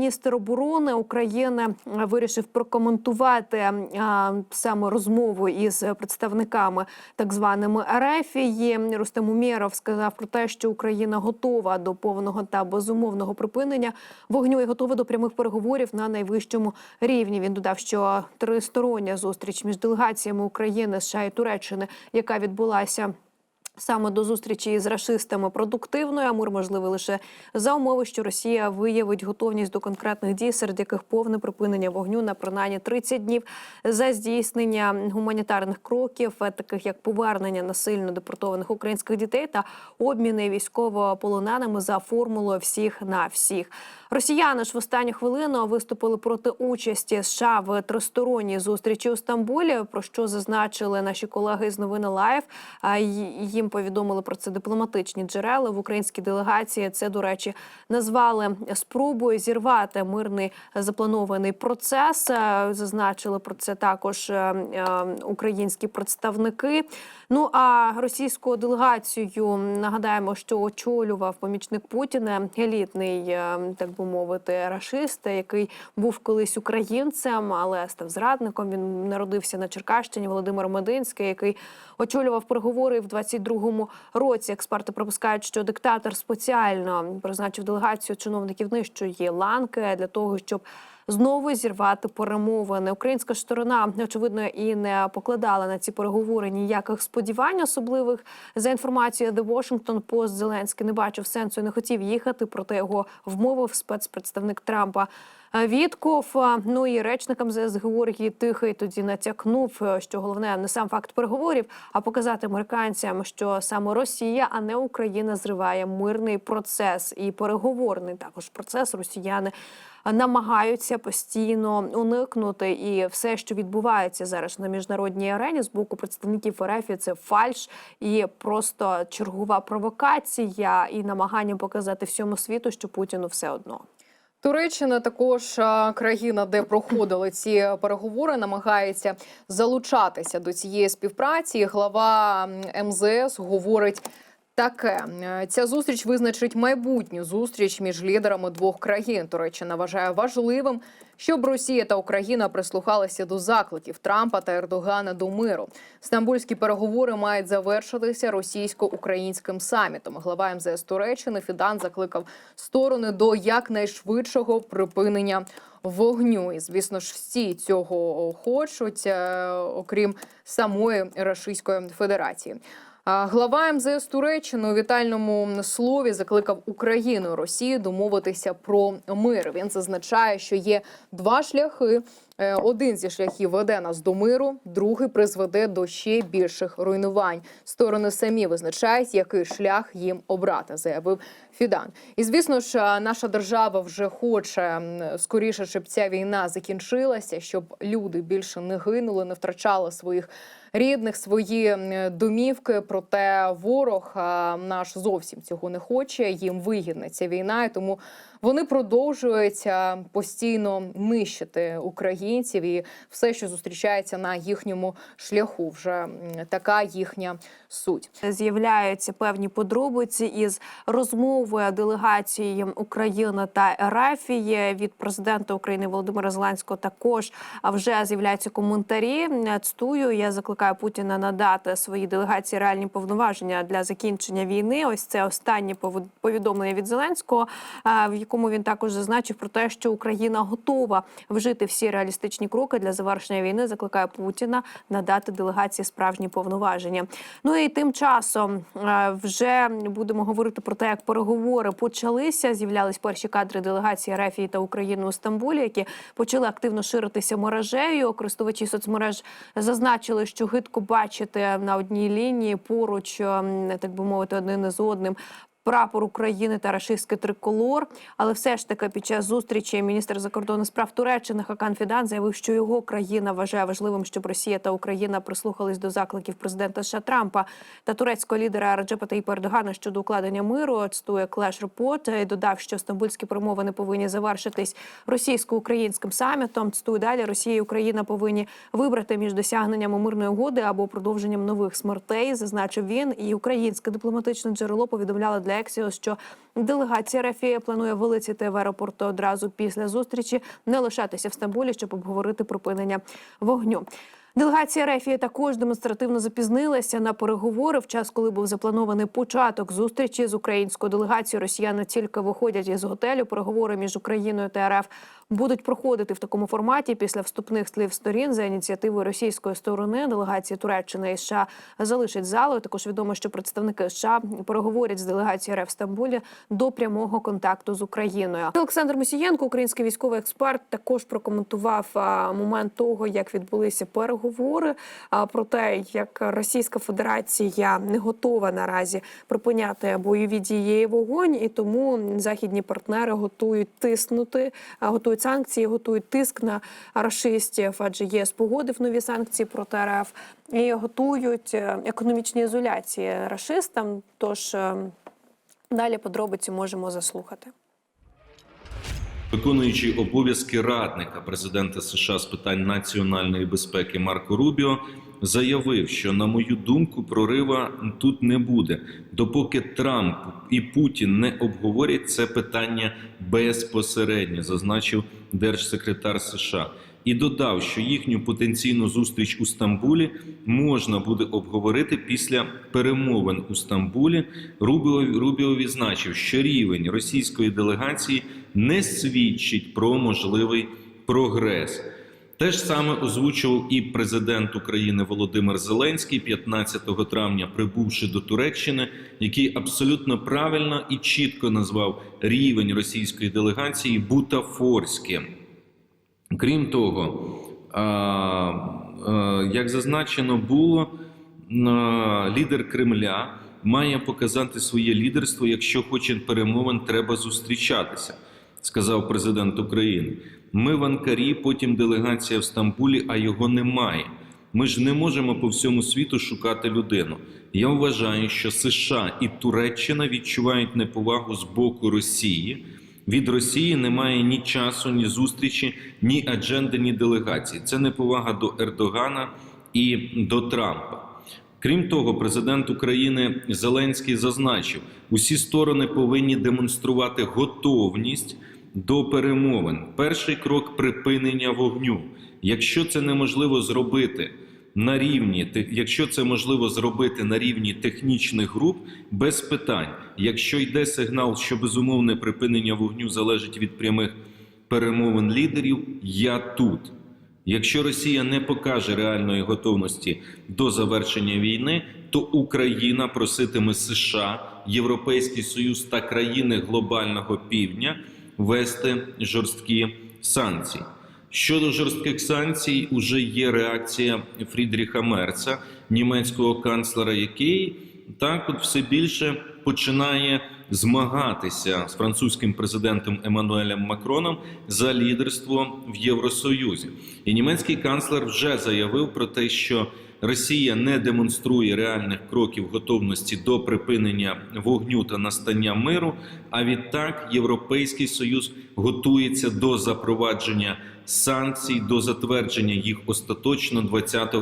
міністр оборони України вирішив прокоментувати е, саме розмову із представниками так званими Ерефії. Рустем Умєров сказав про те, що Україна готова до повного та безумовного припинення вогню і готова до прямих переговорів на найвищому рівні. Він додав, що тристороння зустріч між делегаціями України, США і Туреччини, яка відбулася. Саме до зустрічі з рашистами продуктивною, а мир можливий лише за умови, що Росія виявить готовність до конкретних дій, серед яких повне припинення вогню на принаймні 30 днів за здійснення гуманітарних кроків, е, таких як повернення насильно депортованих українських дітей та обміни військовополоненими за формулою всіх на всіх. Росіяни ж в останню хвилину виступили проти участі США в тристоронній зустрічі у Стамбулі. Про що зазначили наші колеги з новини Лайв. Їм повідомили про це дипломатичні джерела в українській делегації. Це до речі назвали спробою зірвати мирний запланований процес. Е, Зазначили про це також е, е, українські представники. Ну а російську делегацію нагадаємо, що очолював помічник Путіна, елітний, так би мовити, рашист, який був колись українцем, але став зрадником. Він народився на Черкащині. Володимир Мединський, який очолював переговори в 22-му році. Експерти припускають, що диктатор спеціально призначив делегацію чиновників нижчої ланки для того, щоб знову зірвати перемовини. Українська сторона очевидно і не покладала на ці переговори ніяких сподівань, особливих за інформацією The Washington Post, Зеленський не бачив сенсу, і не хотів їхати. Проте його вмовив спецпредставник Трампа. Вітков, ну і речникам МЗС Георгій Тихий тоді натякнув, що головне не сам факт переговорів, а показати американцям, що саме Росія, а не Україна, зриває мирний процес і переговорний також процес. Росіяни намагаються постійно уникнути, і все, що відбувається зараз на міжнародній арені з боку представників РФ, це фальш і просто чергова провокація і намагання показати всьому світу, що Путіну все одно. Туреччина також країна, де проходили ці переговори, намагається залучатися до цієї співпраці. Глава МЗС говорить. Таке Е, ця зустріч визначить майбутню зустріч між лідерами двох країн. Туреччина вважає важливим, щоб Росія та Україна прислухалися до закликів Трампа та Ердогана до миру. Стамбульські переговори мають завершитися російсько-українським самітом. Глава МЗС Туреччини Фідан закликав сторони до якнайшвидшого припинення вогню. І звісно ж, всі цього хочуть, е, окрім самої Російської Федерації. Глава МЗС Туреччини у вітальному слові закликав Україну і Росію домовитися про мир. Він зазначає, що є два шляхи. Е, Один зі шляхів веде нас до миру, другий призведе до ще більших руйнувань. Сторони самі визначають, який шлях їм обрати, заявив Фідан. І звісно ж, е, наша держава вже хоче скоріше, щоб ця війна закінчилася, щоб люди більше не гинули, не втрачали своїх рідних, свої домівки. Проте ворог наш зовсім цього не хоче. Їм вигідна ця війна, і тому вони продовжують а, постійно нищити українців і все, що зустрічається на їхньому шляху. Вже така їхня суть. З'являються певні подробиці із розмовою делегації України та Ерафії від президента України Володимира Зеленського. Також вже з'являються коментарі. Цитую, я закликаю Путіна надати своїй делегації реальні повноваження для закінчення війни. Ось це останнє повід- повідомлення від Зеленського, в якому він також зазначив про те, що Україна готова вжити всі реалістичні кроки для завершення війни. Закликає Путіна надати делегації справжні повноваження. Ну і тим часом е, вже будемо говорити про те, як переговори почалися. З'являлись перші кадри делегації Рефії та України у Стамбулі, які почали активно ширитися мережею. Користувачі соцмереж зазначили, що гидко бачити на одній лінії поруч, ем, так би мовити, один із одним. Прапор України та рашистський триколор, але все ж таки під час зустрічі міністр закордонних справ Туреччини Хакан Фідан заявив, що його країна вважає важливим, щоб Росія та Україна прислухались до закликів президента США Трампа та турецького лідера Раджепа Таїпа Ердогана щодо укладення миру. Цитує Clash Report і додав, що стамбульські промовини повинні завершитись російсько-українським самітом. Цитую далі Росія і Україна повинні вибрати між досягненнями мирної угоди або продовженням нових смертей. Зазначив він, і українське дипломатичне джерело повідомляло для Ексіос, що делегація Рафія планує вилетіти в аеропорт одразу після зустрічі, не лишатися в Стамбулі, щоб обговорити припинення вогню. Делегація Рефії також демонстративно запізнилася на переговори в час, коли був запланований початок зустрічі з українською делегацією. Росіяни тільки виходять із готелю. Переговори між Україною та РФ будуть проходити в такому форматі після вступних слів сторін за ініціативою російської сторони. Делегації Туреччини і США залишать залу. Також відомо, що представники США переговорять з делегацією РФ в Стамбулі до прямого контакту з Україною. Олександр Мусієнко, український військовий експерт, також прокоментував момент того, як відбулися переговори. А про те, як Російська Федерація не готова наразі припиняти бойові дії і вогонь, і тому західні партнери готують тиснути, готують санкції, готують тиск на рашистів, адже ЄС погодив нові санкції проти РФ і готують е, економічні ізоляції рашистам. Тож е, далі подробиці можемо заслухати. Виконуючий обов'язки радника президента США з питань національної безпеки Марко Рубіо заявив, що на мою думку прорива тут не буде, допоки Трамп і Путін не обговорять це питання безпосередньо, зазначив держсекретар США. І додав, що їхню потенційну зустріч у Стамбулі можна буде обговорити після перемовин у Стамбулі. Рубіо, Рубіо відзначив, що рівень російської делегації не свідчить про можливий прогрес. Те ж саме озвучував і президент України Володимир Зеленський 15 травня, прибувши до Туреччини, який абсолютно правильно і чітко назвав рівень російської делегації бутафорським. Крім того, як зазначено було, лідер Кремля має показати своє лідерство. Якщо хоче перемовин, треба зустрічатися, сказав президент України. Ми в Анкарі, потім делегація в Стамбулі, а його немає. Ми ж не можемо по всьому світу шукати людину. Я вважаю, що США і Туреччина відчувають неповагу з боку Росії. Від Росії немає ні часу, ні зустрічі, ні адженди, ні делегації. Це неповага до Ердогана і до Трампа. Крім того, президент України Зеленський зазначив, усі сторони повинні демонструвати готовність до перемовин. Перший крок припинення вогню. Якщо це неможливо зробити на рівні, якщо це можливо зробити на рівні технічних груп, без питань. Якщо йде сигнал, що безумовне припинення вогню залежить від прямих перемовин лідерів, я тут. Якщо Росія не покаже реальної готовності до завершення війни, то Україна проситиме США, Європейський Союз та країни глобального півдня вести жорсткі санкції. Щодо жорстких санкцій, уже є реакція Фрідріха Мерца, німецького канцлера, який так от все більше починає змагатися з французьким президентом Еммануелем Макроном за лідерство в Євросоюзі. І німецький канцлер вже заявив про те, що Росія не демонструє реальних кроків готовності до припинення вогню та настання миру. А відтак Європейський Союз готується до запровадження санкцій, до затвердження їх остаточно 20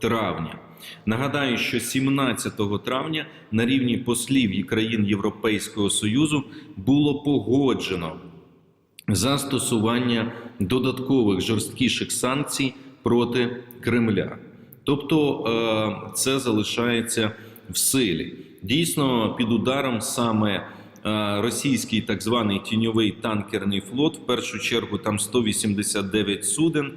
травня. Нагадаю, що 17 травня на рівні послів і країн Європейського Союзу було погоджено застосування додаткових жорсткіших санкцій проти Кремля. Тобто е, це залишається в силі. Дійсно, під ударом саме е, російський так званий тіньовий танкерний флот, в першу чергу там 189 суден,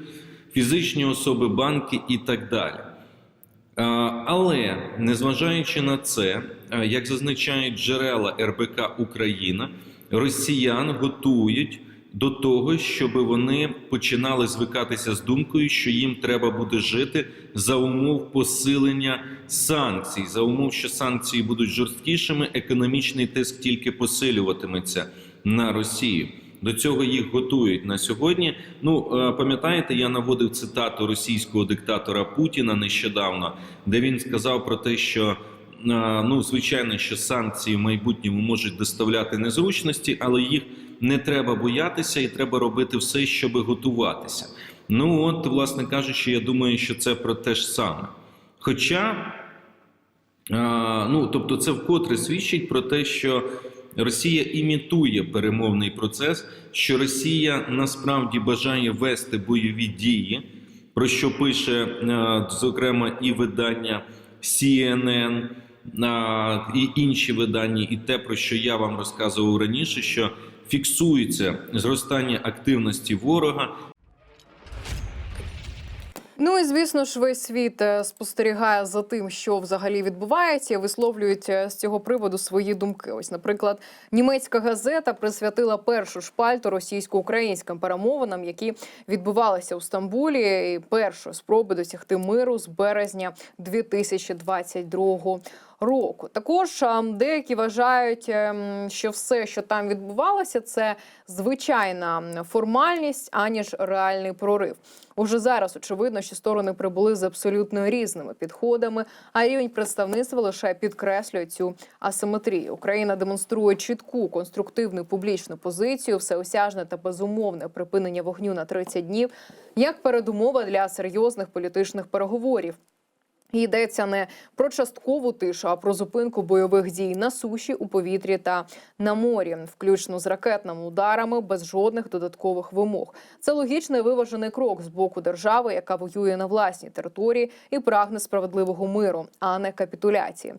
фізичні особи, банки і так далі. Е, Але незважаючи на це, як зазначають джерела РБК Україна, росіян готують до того, щоб вони починали звикатися з думкою, що їм треба буде жити за умов посилення санкцій, за умов, що санкції будуть жорсткішими, економічний тиск тільки посилюватиметься на Росію. До цього їх готують на сьогодні. Ну е, пам'ятаєте, я наводив цитату російського диктатора Путіна нещодавно, де він сказав про те, що е, ну звичайно, що санкції в майбутньому можуть доставляти незручності, але їх не треба боятися, і треба робити все, щоб готуватися. Ну от, власне кажучи, я думаю, що це про те ж саме. Хоча, ну тобто, це вкотре свідчить про те, що Росія імітує перемовний процес, що Росія насправді бажає вести бойові дії, про що пише зокрема і видання CNN, і інші видання, і те, про що я вам розказував раніше, що фіксується зростання активності ворога. Ну і звісно ж, весь світ е, спостерігає за тим, що взагалі відбувається, висловлюють е, з цього приводу свої думки. Ось, наприклад, німецька газета присвятила першу шпальту російсько-українським перемовинам, які відбувалися у Стамбулі, і першої спроби досягти миру з березня 2022 року. Також деякі вважають, ем, що все, що там відбувалося, це звичайна формальність, аніж реальний прорив. Уже зараз очевидно, що сторони прибули з абсолютно різними підходами, а рівень представництва лише підкреслює цю асиметрію. Україна демонструє чітку конструктивну публічну позицію, всеосяжне та безумовне припинення вогню на 30 днів як передумова для серйозних політичних переговорів. Йдеться не про часткову тишу, а про зупинку бойових дій на суші, у повітрі та на морі, включно з ракетними ударами, без жодних додаткових вимог. Це логічний виважений крок з боку держави, яка воює на власній території і прагне справедливого миру, а не капітуляції.